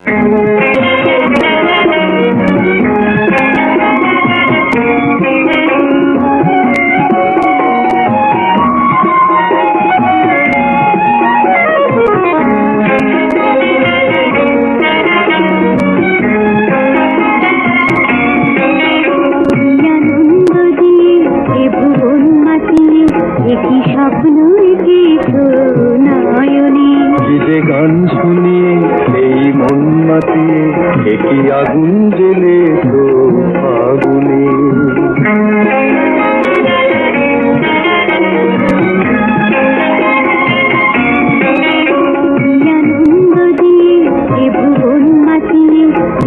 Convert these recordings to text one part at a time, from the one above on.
আনন্দ কি গান শুনিয়ে এই মন মাতিয়ে একই আগুন জেলে তো আগুনে।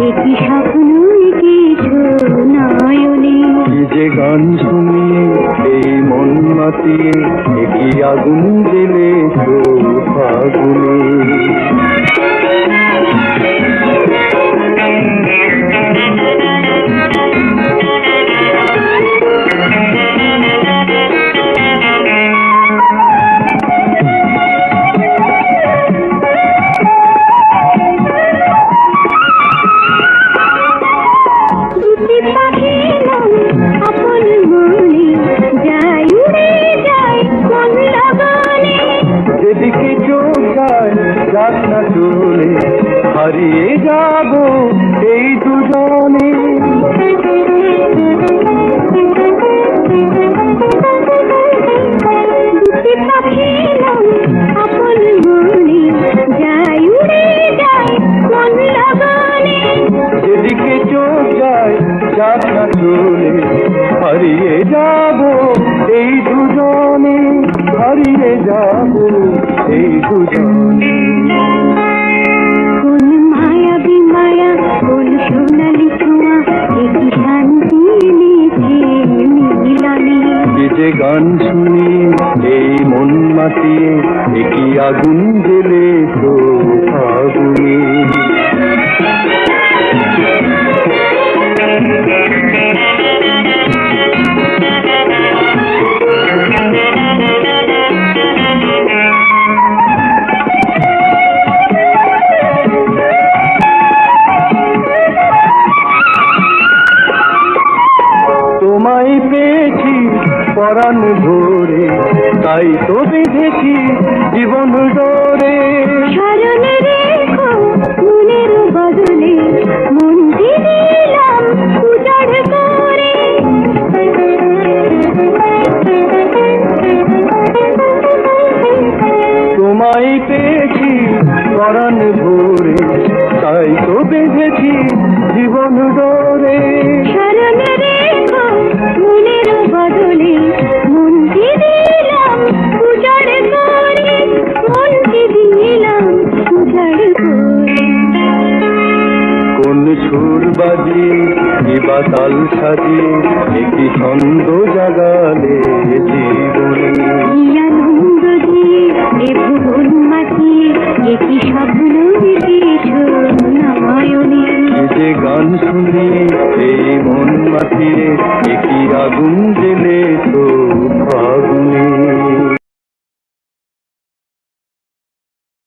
একই স্বপ্ন একে নয়নে কি যে গান শুনিয়ে এই মন মাতিয়ে একই আগুন জেলে তো আগুনে যায় চলে হারিয়ে যাব এই দুজনে। যেদিকে চোখ যায় যাক না চলে হারিয়ে যাব এই দুজনে হারিয়ে যাব এই দুজনে। যে গান শুনি এই মন মাতিয়ে একই আগুন জেলে তো আগুনে পরাণ ভোরে তাই তো বেঁধেছি জীবন ডোরে তোমায় পেয়েছি পরাণ ভোরে তাই তো বেঁধেছি জীবন ডোরে বাজিয়ে সাজিয়ে একই ছন্দ জাগালে জীবনে। আনন্দ দিয়ে এ ভুবন মাতিয়ে একই স্বপ্ন একে নয়নে কি যে গান শুনি এই মন মাতিয়ে একই আগুন জেলে তো